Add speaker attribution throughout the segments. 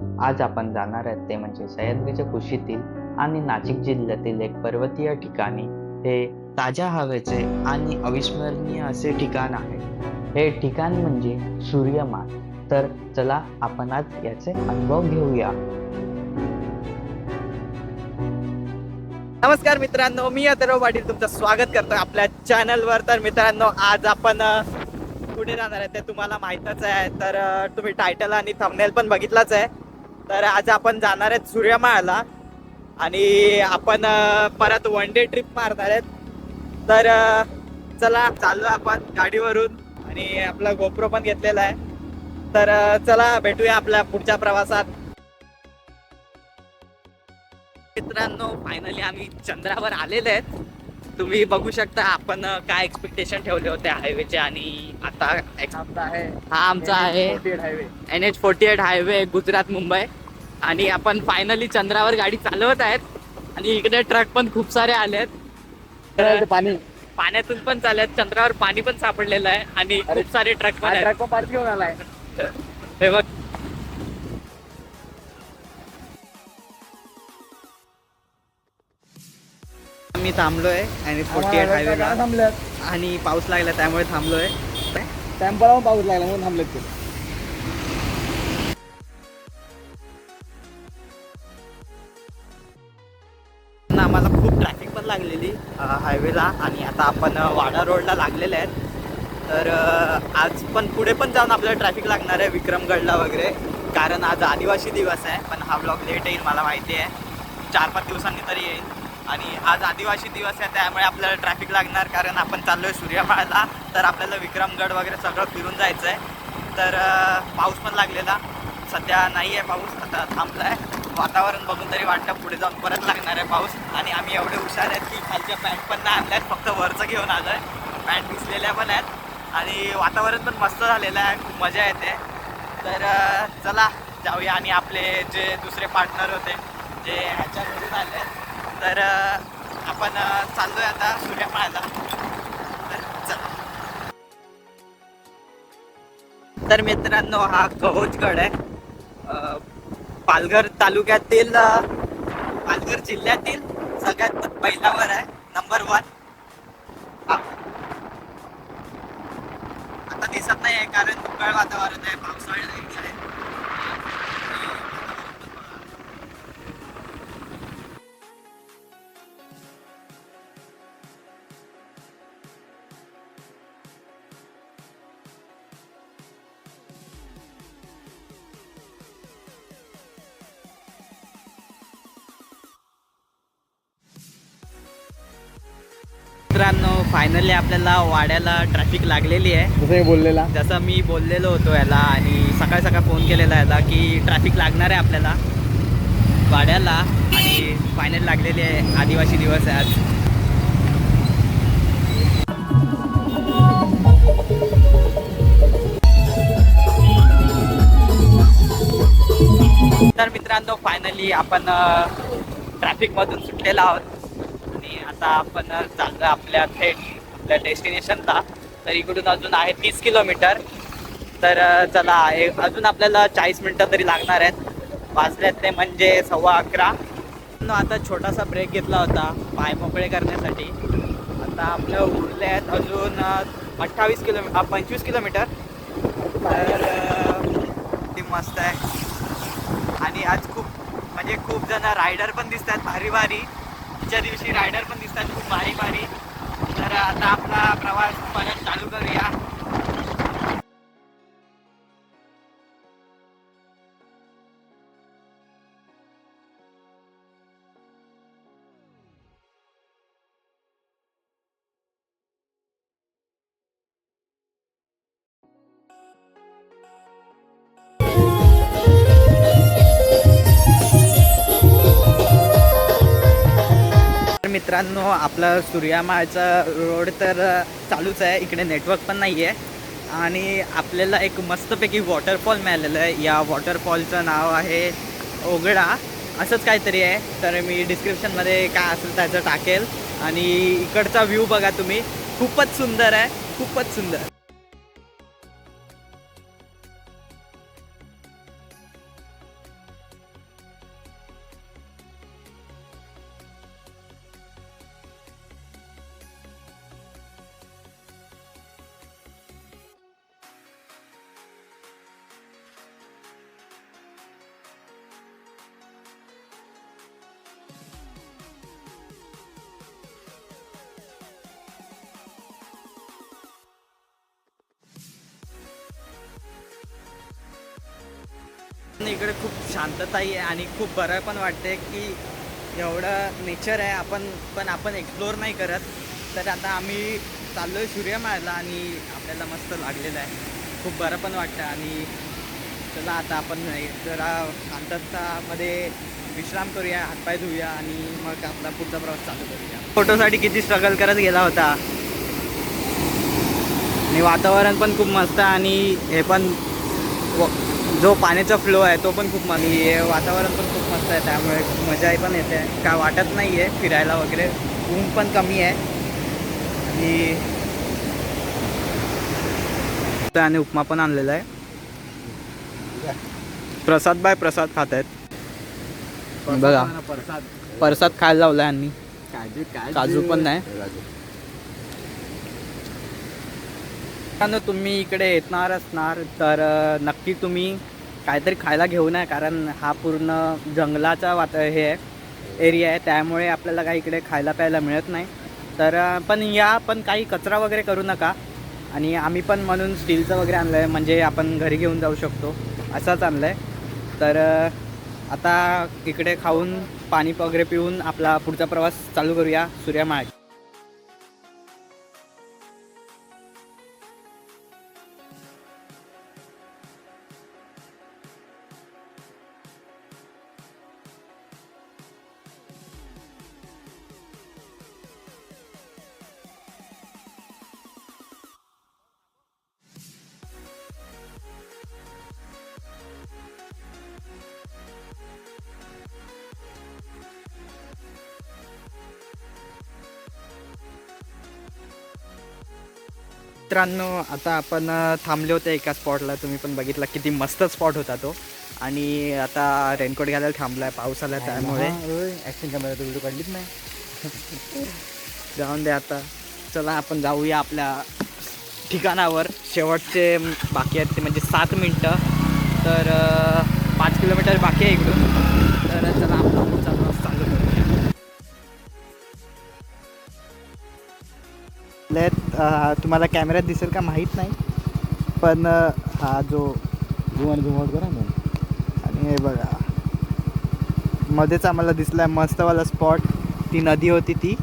Speaker 1: आज आपण जाणार आहेत ते म्हणजे सह्याद्रीच्या कुशीतील आणि नाशिक जिल्ह्यातील एक पर्वतीय ठिकाणी. हे ताज्या हवेचे आणि अविस्मरणीय असे ठिकाण आहे. हे ठिकाण म्हणजे सूर्यमान. तर चला आपण आज याचे अनुभव घेऊया.
Speaker 2: नमस्कार मित्रांनो मी अथर्व पाटील तुमचं स्वागत करतो आपल्या चॅनलवर. तर मित्रांनो आज आपण कुठे जाणार आहे ते तुम्हाला माहीतच आहे. तर तुम्ही टायटल आणि थंबनेल पण बघितलाच आहे. तर आज आपण जाणार आहेत सूर्यमाळाला आणि आपण परत वन डे ट्रिप मारणार आहेत. तर चला चाललो आपण गाडीवरून आणि आपला गोप्रो पण घेतलेला आहे. तर चला भेटूया आपल्या पुढच्या प्रवासात. मित्रांनो फायनली आम्ही चंद्रावर आलेले आहेत. तुम्ही बघू शकता आपण काय एक्सपेक्टेशन ठेवले होते हायवेचे आणि आता हा आमचा आहे. N H forty eight highway Gujarat Mumbai. आणि आपण फायनली चंद्रावर गाडी चालवत आहेत. आणि इकडे ट्रक पण खूप सारे आले आहेत
Speaker 3: पाणी.
Speaker 2: पाण्यातून पण चालत चंद्रावर पाणी पण सापडलेलं आहे. आणि खूप सारे ट्रक पण आहेत.
Speaker 3: पाणी घेऊन आलाय.
Speaker 2: हे बघ. मी थांबलोय आणि फोर्टी एट हायवेला
Speaker 3: थांबल्यात
Speaker 2: आणि पाऊस लागला त्यामुळे थांबलोय.
Speaker 3: टेम्पलवर पाऊस लागला म्हणून थांबलेत ते.
Speaker 2: हायवेला आणि आता आपण वाडा रोडला लागलेले आहेत. तर आज पण पुढे पण जाऊन आपल्याला ट्रॅफिक लागणार आहे विक्रमगडला वगैरे. कारण आज आदिवासी दिवस आहे पण हा ब्लॉग लेट येईल मला माहिती आहे. चार पाच दिवसांनी तरी येईल. आणि आज आदिवासी दिवस आहे त्यामुळे आपल्याला ट्रॅफिक लागणार. कारण आपण चाललोय सूर्यमाळाला तर आपल्याला विक्रमगड वगैरे सगळं फिरून जायचं आहे तर पाऊस पण लागलेला. सध्या नाही आहे पाऊस आता थांबला आहे वातावरण बघून तरी वाटतं पुढे जाऊन परत लागणार आहे पाऊस. आणि आम्ही एवढे हुशार आहेत की खालच्या पॅन्ट पण नाही आणल्यात फक्त वरचं घेऊन आलो आहे पॅन्ट भिजलेल्या पण आहेत. आणि वातावरण पण मस्त झालेलं आहे. खूप मजा येते. तर चला जाऊया आणि आपले जे दुसरे पार्टनर होते जे ह्याच्याकडून आले तर आपण चाललो चाललोय आता सूर्यपाळाला. तर चला. तर मित्रांनो हा कहोजगड आहे. पालघर तालुक्यातील पालघर जिल्ह्यातील सगळ्यात पहिल्यावर आहे नंबर वन आता दिसत नाही आहे कारण दुकाळ वातावरण आहे पावसाळी फायनली आपल्याला वाड्याला ट्रॅफिक लागलेली आहे.
Speaker 3: जसं मी बोललेला.
Speaker 2: जसं मी बोललेलो होतो याला आणि सकाळ सकाळ फोन केलेला याला की ट्रॅफिक लागणार आहे आपल्याला. वाड्याला आणि फायनल लागलेली आहे. आदिवासी दिवस आहे आज. तर मित्रांनो फायनली आपण ट्रॅफिक मधून सुटलेलो आहोत. आणि आता आपण चाललो आपल्या थेट आपल्या डेस्टिनेशनला तर इकडून अजून आहे तीस किलोमीटर. तर चला अजून आपल्याला चाळीस मिनटं तरी लागणार आहेत. वाजल्यात ते म्हणजे सव्वा अकरा. आता छोटासा ब्रेक घेतला होता पाय मोकळे करण्यासाठी. आता आपल्या उरले आहेत अजून अठ्ठावीस किलोमीटर पंचवीस किलोमीटर. तर ती मस्त आहे. आणि आज खूप म्हणजे खूप जण रायडर पण दिसतात भारी भारी तिच्या दिवशी रायडर पण दिसतात खूप भारी भारी तर आता आपला प्रवास परत चालू करूया. मित्रांनो आपला सूर्यामाळचा रोड तर चालूच आहे. इकडे नेटवर्क पण नाही आहे आणि आपल्याला एक मस्तपैकी वॉटरफॉल मिळालेलं आहे. या वॉटरफॉलचं नाव आहे ओगडा. असंच काहीतरी आहे. तर मी डिस्क्रिप्शनमध्ये काय असेल त्याचं टाकेल. आणि इकडचा व्ह्यू बघा तुम्ही. खूपच सुंदर आहे. खूपच सुंदर. इकडे खूप शांतताही आहे आणि खूप बरं पण वाटते की एवढं नेचर आहे. आपण पण आपण एक्सप्लोअर नाही करत. तर आता आम्ही चाललो आहे सूर्यमाळ्याला आणि आपल्याला मस्त लागलेलं आहे. खूप बरं पण वाटतं आणि चला आता आपण जरा शांततामध्ये विश्राम करूया हातपाय धुऊया आणि मग आपला पुढचा प्रवास चालू करूया. फोटोसाठी किती स्ट्रगल करत गेला होता. आणि वातावरण पण खूप मस्त आहे आणि हे पण व- जो पाण्याचा फ्लो आहे तो पण खूप मस्त आणि हे वातावरण पण खूप मस्त आहे त्यामुळे मजा पण येते. काय वाटत नाही आहे फिरायला वगैरे. ऊन पण कमी आहे. आणि आणि उपमा पण आणलेला आहे. प्रसाद बाय प्रसाद खात आहेत. बघा.
Speaker 3: प्रसाद
Speaker 2: प्रसाद खायला लावलाय आणि
Speaker 3: काजू काजू.
Speaker 2: काजू पण नाही. मित्रांनो तुम्ही इकडे येणार असणार तर नक्की तुम्ही काहीतरी खायला घेऊन आहे कारण हा पूर्ण जंगलाचा वात हे आहे एरिया आहे त्यामुळे आपल्याला काही इकडे खायला प्यायला मिळत नाही. तर पण या पण काही कचरा वगैरे करू नका. आणि आम्ही पण म्हणून स्टीलचं वगैरे आणलं आहे म्हणजे आपण घरी घेऊन जाऊ शकतो असंच आणलं आहे तर आता इकडे खाऊन पाणी वगैरे पिऊन आपला पुढचा प्रवास चालू करूया सूर्यमाळ मित्रांनो आता आपण थांबले होते एका स्पॉटला तुम्ही पण बघितला किती मस्त स्पॉट होता तो. आणि आता रेनकोट घालायला थांबलाय पाऊस आला त्यामुळे.
Speaker 3: कॅमेरा व्हिडिओ काढलीच नाही.
Speaker 2: जाऊन दे आता. चला आपण जाऊया आपल्या ठिकाणावर. शेवटचे बाकी आहेत ते म्हणजे सात मिनटं. तर पाच किलोमीटर बाकी आहे इकडून. तुम्हाला कॅमेऱ्यात दिसेल का माहीत नाही. पण हा जो
Speaker 3: घुमट घुमट करा ना.
Speaker 2: आणि हे बघा. मध्येच आम्हाला दिसलाय मस्तवाला स्पॉट ती नदी होती ती.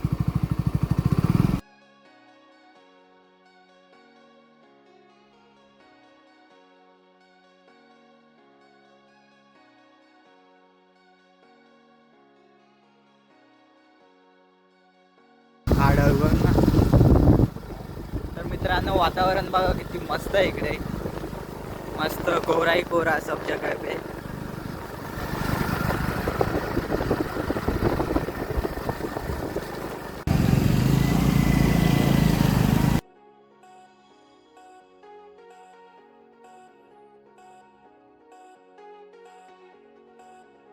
Speaker 2: वातावरण बघा किती मस्त आहे इकडे. मस्त कोराही कोरा सब जगह पे.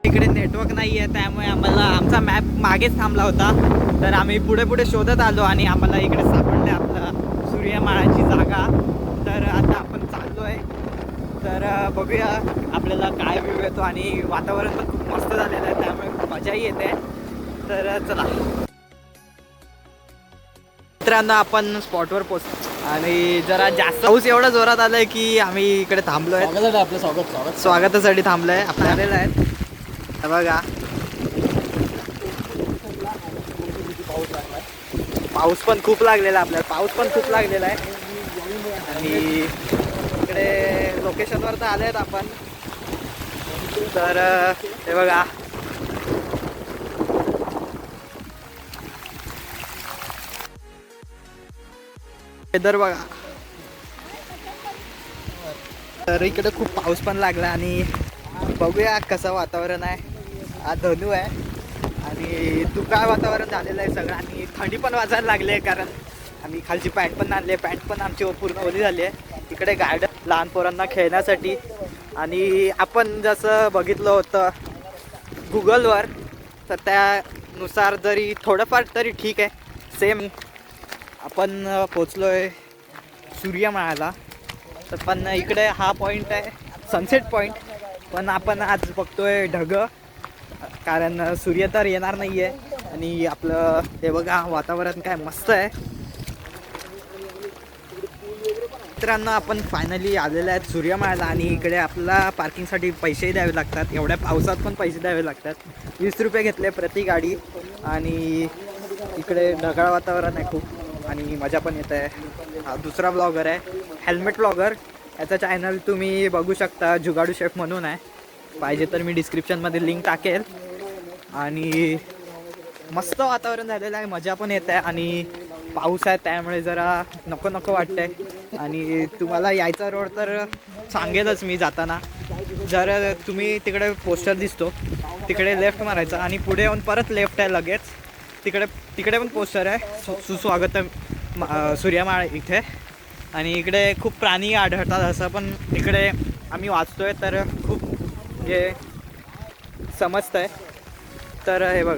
Speaker 2: इकडे नेटवर्क नाही आहे त्यामुळे आम्हाला आमचा मॅप मागेच थांबला होता. तर आम्ही पुढे पुढे शोधत आलो आणि आम्हाला इकडे सापडले आपलं सूर्यमाळाची जागा तर आता आपण चाललो आहे तर बघूया आपल्याला काय व्ह्यू येतो आणि वातावरण पण खूप मस्त झालेलं आहे. त्यामुळे खूप मजाही येते. तर चला. मित्रांनो आपण स्पॉटवर पोचतो आणि जरा जास्त पाऊस एवढा जोरात आलाय की आम्ही इकडे थांबलो आहे
Speaker 3: आहे आपलं स्वागत स्वागत.
Speaker 2: स्वागतासाठी थांबलंय. आपण आलेलं आहे बघा. पाऊस पण खूप लागलेला आहे आपल्याला. पाऊस पण खूप लागलेला आहे. आणि इकडे लोकेशनवर तर आले आहेत आपण. तर हे बघा. वेदर बघा. तर इकडे खूप पाऊस पण लागला आणि बघूया कसं वातावरण आहे. हा धनू आहे. आणि तू काय वातावरण झालेलं आहे सगळं आणि थंडी पण वाजायला लागली आहे कारण आम्ही खालची पॅन्ट पण आणली आहे. पॅन्ट पण आमची पूर्ण ओली झाली आहे. इकडे गार्डन लहान पोरांना खेळण्यासाठी. आणि आपण जसं बघितलं होतं गुगलवर तर त्यानुसार जरी थोडंफार तरी ठीक आहे. सेम आपण पोचलो आहे सूर्यमाळ्याला तर पण इकडे हा पॉईंट आहे सनसेट पॉईंट पण आपण आज बघतोय ढग कारण सूर्य तर येणार नाही आहे आणि आपलं हे बघा वातावरण काय मस्त आहे. मित्रांनो आपण फायनली आलेले आहेत सूर्यमाळ्याला आणि इकडे आपला पार्किंगसाठी पैसेही द्यावे लागतात. एवढ्या पावसात पण पैसे द्यावे लागतात. वीस रुपये घेतले प्रति गाडी आणि इकडे ढगाळ वातावरण आहे खूप आणि मजा पण येत आहे. हा दुसरा ब्लॉगर आहे हेल्मेट ब्लॉगर याचा चॅनल तुम्ही बघू शकता जुगाडू शेफ म्हणून आहे. पाहिजे तर मी डिस्क्रिप्शनमध्ये लिंक टाकेल. आणि मस्त वातावरण झालेलं आहे मजा पण येत आहे आणि पाऊस आहे त्यामुळे जरा नको नको वाटतंय. आणि तुम्हाला यायचा रोड तर सांगेलच मी जाताना. जर तुम्ही तिकडे पोस्टर दिसतो तिकडे लेफ्ट मारायचं आणि पुढे येऊन परत लेफ्ट आहे लगेच तिकडे तिकडे पण पोस्टर आहे. सु सुस्वागत सूर्यमाळ इथे. आणि इकडे खूप प्राणी आढळतात असं पण इकडे आम्ही वाचतोय तर खूप हे समजतंय. तर हे बघ.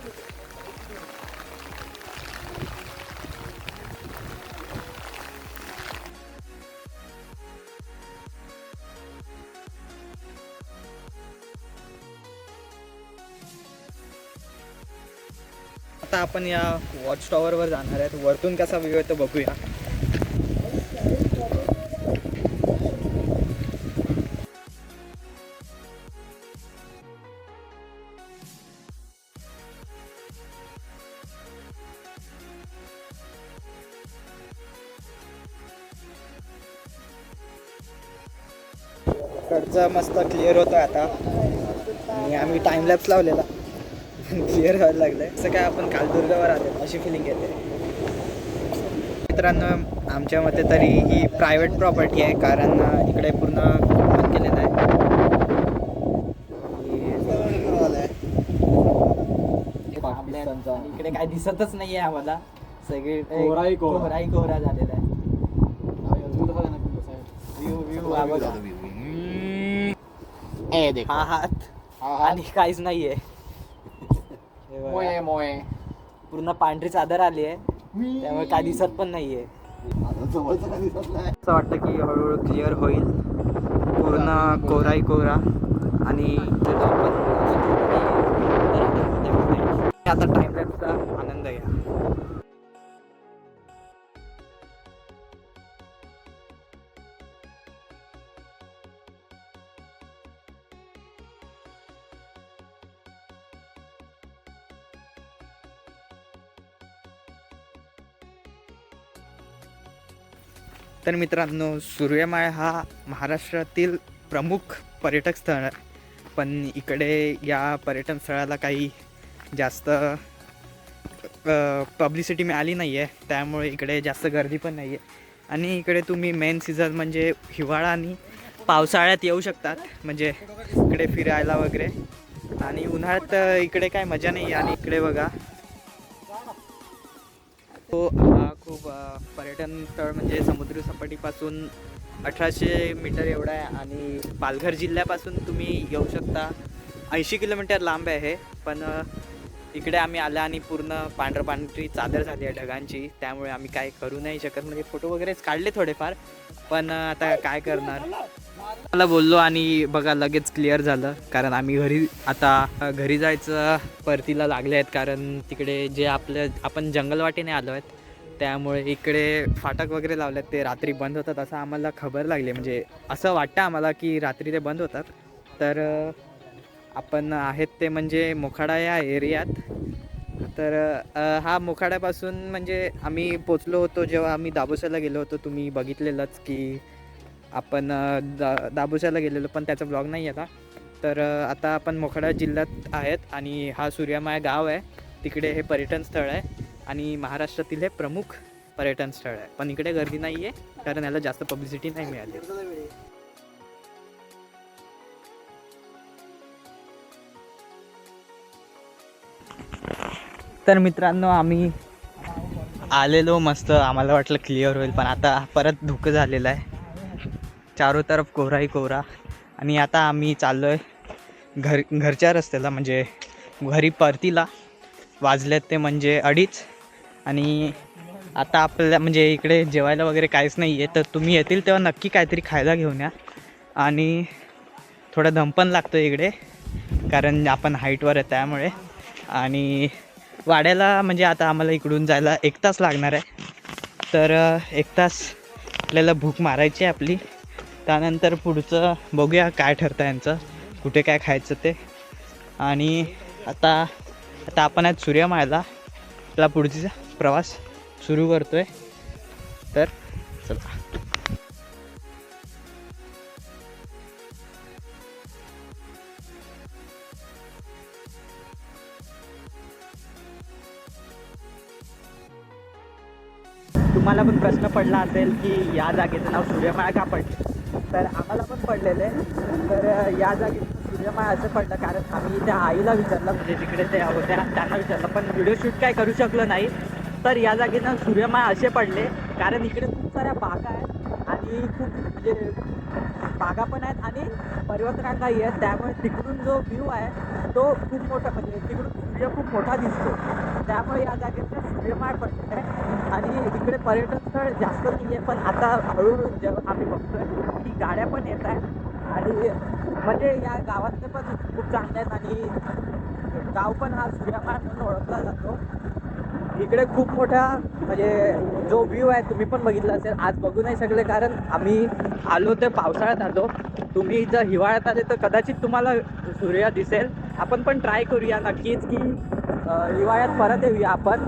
Speaker 2: आता आपण या वॉच टॉवरवर जाणार आहेत. वरतून कसा व्ह्यू येतो बघूया. कडचा मस्त क्लिअर होतं आता. आणि आम्ही टाइम लॅप्स लावलेला. क्लिअर व्हायला लागलंय. असं काय आपण कालदुर्गावर आलो अशी फिलिंग येते. मित्रांनो आमच्या मते तरी ही प्रायव्हेट प्रॉपर्टी आहे कारण इकडे पूर्ण बंद केलेलं आहे. इकडे काय दिसतच नाहीये आम्हाला. सगळे
Speaker 3: कोहराही कोहरा.
Speaker 2: झालेला आहे. हा. हा. हात आणि काहीच नाहीये. हे बघा. पूर्ण पांढरी चादर आली आहे त्यामुळे काय दिसत पण नाहीये असं वाटतं की हळूहळू क्लिअर होईल पूर्ण कोराही कोरा आणि आता टाइम लॅपचा आनंद घ्या तर मित्रांनो सूर्यमाळ हा महाराष्ट्रातील प्रमुख पर्यटक स्थळ आहे. पण इकडे या पर्यटन स्थळाला काही जास्त पब्लिसिटी मिळाली नाही आहे त्यामुळे इकडे जास्त गर्दी पण नाही आहे आणि इकडे तुम्ही मेन सीझन म्हणजे हिवाळा आणि पावसाळ्यात येऊ शकतात. म्हणजे इकडे फिरायला वगैरे. आणि उन्हाळ्यात इकडे काय मजा नाही. आणि इकडे बघा. तो हा खूप पर्यटन स्थळ म्हणजे समुद्र सपाटीपासून अठराशे मीटर एवढा आहे आणि पालघर जिल्ह्यापासून तुम्ही येऊ शकता. ऐंशी किलोमीटर लांब आहे पण इकडे आम्ही आला आणि पूर्ण पांढरपांढरी चादर झाली आहे ढगांची. त्यामुळे आम्ही काय करू नाही शकत. म्हणजे फोटो वगैरेच काढले थोडेफार पण आता काय करणार? मला बोललो आणि बघा लगेच क्लिअर झालं. कारण आम्ही घरी आता घरी जायचं परतीला लागले आहेत. कारण तिकडे जे आपलं आपण जंगलवाटेने आलो आहेत त्यामुळे इकडे फाटक वगैरे लावले आहेत ते रात्री बंद होतात असं आम्हाला खबर लागली. म्हणजे असं वाटतं आम्हाला की रात्री ते बंद होतात. तर आपण आहेत ते म्हणजे मोखाडा या एरियात. तर हा मोखाड्यापासून म्हणजे आम्ही पोचलो होतो जेव्हा आम्ही दाबोशाला गेलो होतो. तुम्ही बघितलेलंच की आपण दा दाबोशाला गेलेलो पण त्याचा ब्लॉग नाही आता. तर आता आपण मोखाडा जिल्ह्यात आहेत आणि हा सूर्यामाया गाव आहे. तिकडे हे पर्यटन स्थळ आहे. आणि महाराष्ट्रातील हे प्रमुख पर्यटन स्थळ आहे. पण इकडे गर्दी नाही आहे कारण याला जास्त पब्लिसिटी नाही मिळाली. तर मित्रांनो आम्ही आलेलो मस्त. आम्हाला वाटलं क्लिअर होईल पण आता परत धुकं झालेलं आहे. चारो तरफ कोहराही कोहरा. आणि आता आम्ही चाललो आहे घर घरच्या रस्त्याला म्हणजे घरी परतीला. वाजलेत ते म्हणजे अडीच. आणि आता आपल्या म्हणजे इकडे जेवायला वगैरे काहीच नाही आहे तर तुम्ही येतील तेव्हा नक्की काहीतरी खायला घेऊन या. आणि थोडं दम पण लागतं इकडे कारण आपण हाईटवर आहे त्यामुळे. आणि वाड्याला म्हणजे आता आम्हाला इकडून जायला एक तास लागणार आहे. तर एक तास आपल्याला भूक मारायची आहे आपली. त्यानंतर पुढचं बघूया काय ठरतं यांचं कुठे काय खायचं ते. आणि आता आता आपण आहेत सूर्यमाळ्याला. आपला पुढचा प्रवास सुरू करतो आहे तर चला. तुम्हाला पण प्रश्न पडला असेल की या जागेचं नाव सूर्यमाळा का पडले? तर आम्हाला पण पडलेलं आहे. तर या जागेचं सूर्यमाळा असं पडलं कारण आम्ही त्या आईला विचारलं म्हणजे तिकडे त्या होत्या त्यांना विचारलं पण व्हिडिओ शूट काय करू शकलो नाही? तर या जागेनं सूर्यमाळ असे पडले कारण इकडे खूप साऱ्या बागा आहेत आणि खूप म्हणजे बागा पण आहेत आणि पर्वतरांगाही आहेत. त्यामुळे तिकडून जो व्ह्यू आहे तो खूप मोठा म्हणजे तिकडून सूर्य खूप मोठा दिसतो. त्यामुळे या जागेचं सूर्यमाळ पडलं आहे आणि इकडे पर्यटन स्थळ जास्त नाही आहे पण आता हळूहळू जेव्हा आम्ही बघतोय की गाड्या पण येत आहेत आणि म्हणजे या गावातले पण खूप चांगले आहेत आणि गाव पण हा सूर्यमाळ म्हणून ओळखला जातो. इकडे खूप मोठा म्हणजे जो व्ह्यू आहे तुम्ही पण बघितला असेल. आज बघू नाही शकले कारण आम्ही आलो ते पावसाळ्यात आलो. तुम्ही जर हिवाळ्यात आले तर कदाचित तुम्हाला सूर्य दिसेल. आपण पण ट्राय करूया नक्कीच की हिवाळ्यात परत येऊया आपण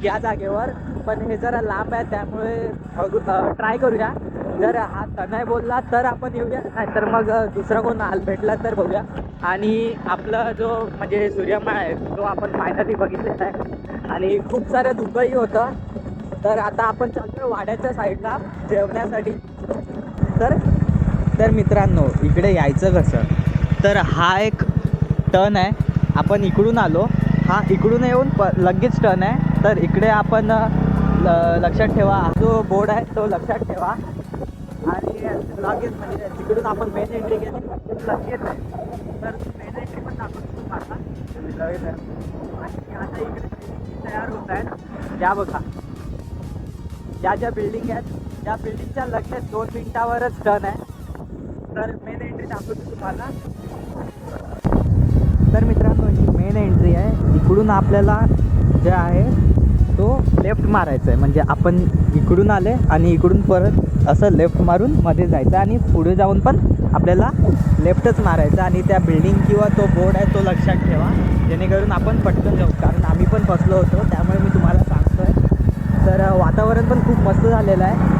Speaker 2: या जागेवर. पण हे जरा लांब आहे त्यामुळे बघू ट्राय करूया. जर हा तनय बोलला तर आपण येऊया. नाही तर मग दुसरा कोण आल भेटला तर बघूया. आणि आपला जो म्हणजे सूर्यमाळ आहे तो आपण फायनली बघितलेला आहे. आणि खूप सारं दुःखही होतं. तर आता आपण चालतोय वाड्याच्या साईडला जेवण्यासाठी. तर तर मित्रांनो इकडे यायचं कसं? तर हा एक टर्न आहे. आपण इकडून आलो. हा इकडून येऊन प लगेच टर्न आहे. तर इकडे आपण ल लक्षात ठेवा. हा जो बोर्ड आहे तो लक्षात ठेवा. आणि लगेच म्हणजे तिकडून आपण मेन एंट्री केली लगेच आहे. तर मेन एंट्री पण दाखवतो तुम्हाला. लगेच आहे. आणि आता इकडे तयार होत आहेत. या बघा. ज्या ज्या बिल्डिंग आहेत त्या बिल्डिंगच्या लगेच दोन मिनिटावरच टर्न आहे. तर मेन एंट्री दाखवतो तुम्हाला. तर मित्रांनो ही मेन एंट्री आहे. इकडून आपल्याला जे आहे तो लेफ्ट मारायचा आहे. म्हणजे आपण इकडून आले आणि इकडून परत असं लेफ्ट मारून मध्ये जायचं आणि पुढे जाऊन पण आपल्याला लेफ्टच मारायचं आणि त्या बिल्डिंग किंवा तो बोर्ड आहे तो लक्षात ठेवा. जेणेकरून आपण पटकन जाऊ. कारण आम्ही पण फसलो होतो त्यामुळे मी तुम्हाला सांगतो आहे तर वातावरण पण खूप मस्त झालेलं आहे.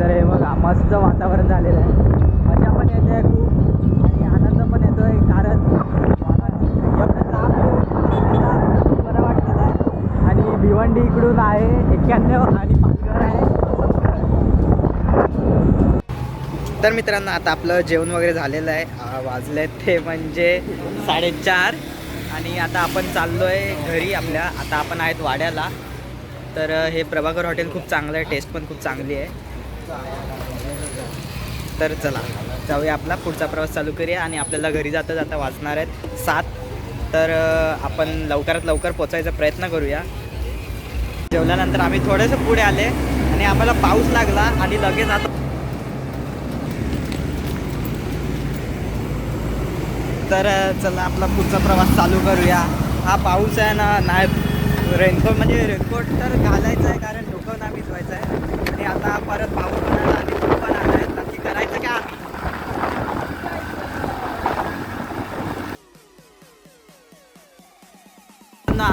Speaker 2: तर हे बघा मस्त वातावरण झालेलं आहे. मजा पण येते खूप. आणि कारण बरं वाटत आहे आणि भिवंडी इकडून आहे एक्क्याण्णव आणि पालघर आहे. तर मित्रांनो आता आपलं जेवण वगैरे झालेलं आहे. वाजले ते म्हणजे साडेचार. आणि आता आपण चाललो आहे घरी आपल्या. आता आपण आहेत वाड्याला. तर हे प्रभाकर हॉटेल खूप चांगलं आहे टेस्ट पण खूप चांगली आहे. तर चला. जाऊया आपला. पुढचा प्रवास चालू करूया आणि आपल्याला घरी जाता जाता वाचणार आहेत सात. तर आपण लवकरात लवकर पोचायचा प्रयत्न करूया. जेवल्यानंतर आम्ही थोडेसे पुढे आले आणि आम्हाला पाऊस लागला आणि लगेच आता तर चला आपला पुढचा प्रवास चालू करूया. हा पाऊस आहे ना नाही रेनकोट म्हणजे रेनकोट तर घालायचा आहे कारण डोकं ना भिजवायचं आहे. आणि आता परत पाऊस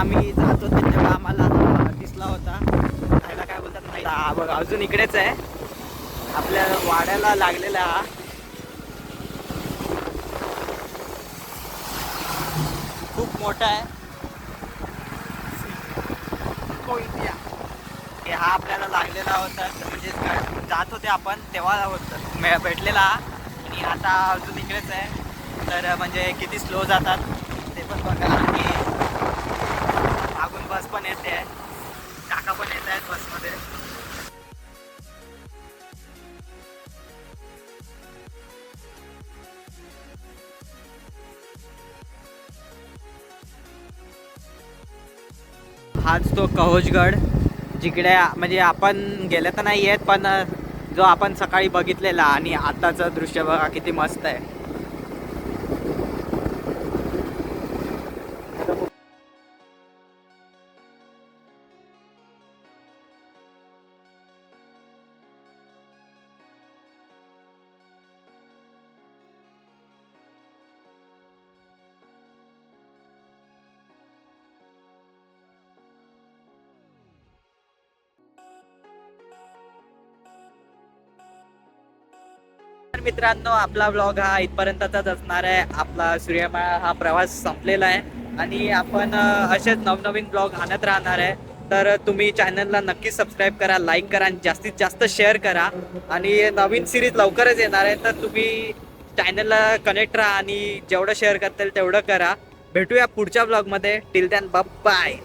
Speaker 2: आम्ही जात होते तेव्हा आम्हाला दिसला होता. त्याला काय बोलतात नाही हा बघ अजून इकडेच आहे. आपल्या वाड्याला लागलेला हा. खूप मोठा आहे. हो, हा आपल्याला लागलेला होता. म्हणजे जात होते आपण तेव्हा होतं भेटलेला आणि आता अजून इकडेच आहे. तर म्हणजे किती स्लो जातात ते पण बघा. हाच तो कहोजगड जिकडे म्हणजे आपण गेले तर नाही आहेत पण जो आपण सकाळी बघितलेला आणि आताचं दृश्य बघा किती मस्त आहे. मित्रांनो आपला ब्लॉग हा इथपर्यंतचाच असणार आहे. आपला सूर्यमाळा हा प्रवास संपलेला आहे. आणि आपण असेच नवनवीन ब्लॉग आणत राहणार आहे. तर तुम्ही चॅनलला नक्की सबस्क्राईब करा लाईक करा आणि जास्तीत जास्त शेअर करा. आणि नवीन सिरीज लवकरच येणार आहे. तर तुम्ही चॅनलला कनेक्ट राहा आणि जेवढं शेअर करता येईल तेवढं करा. भेटूया पुढच्या ब्लॉगमध्ये टिल दॅन बाय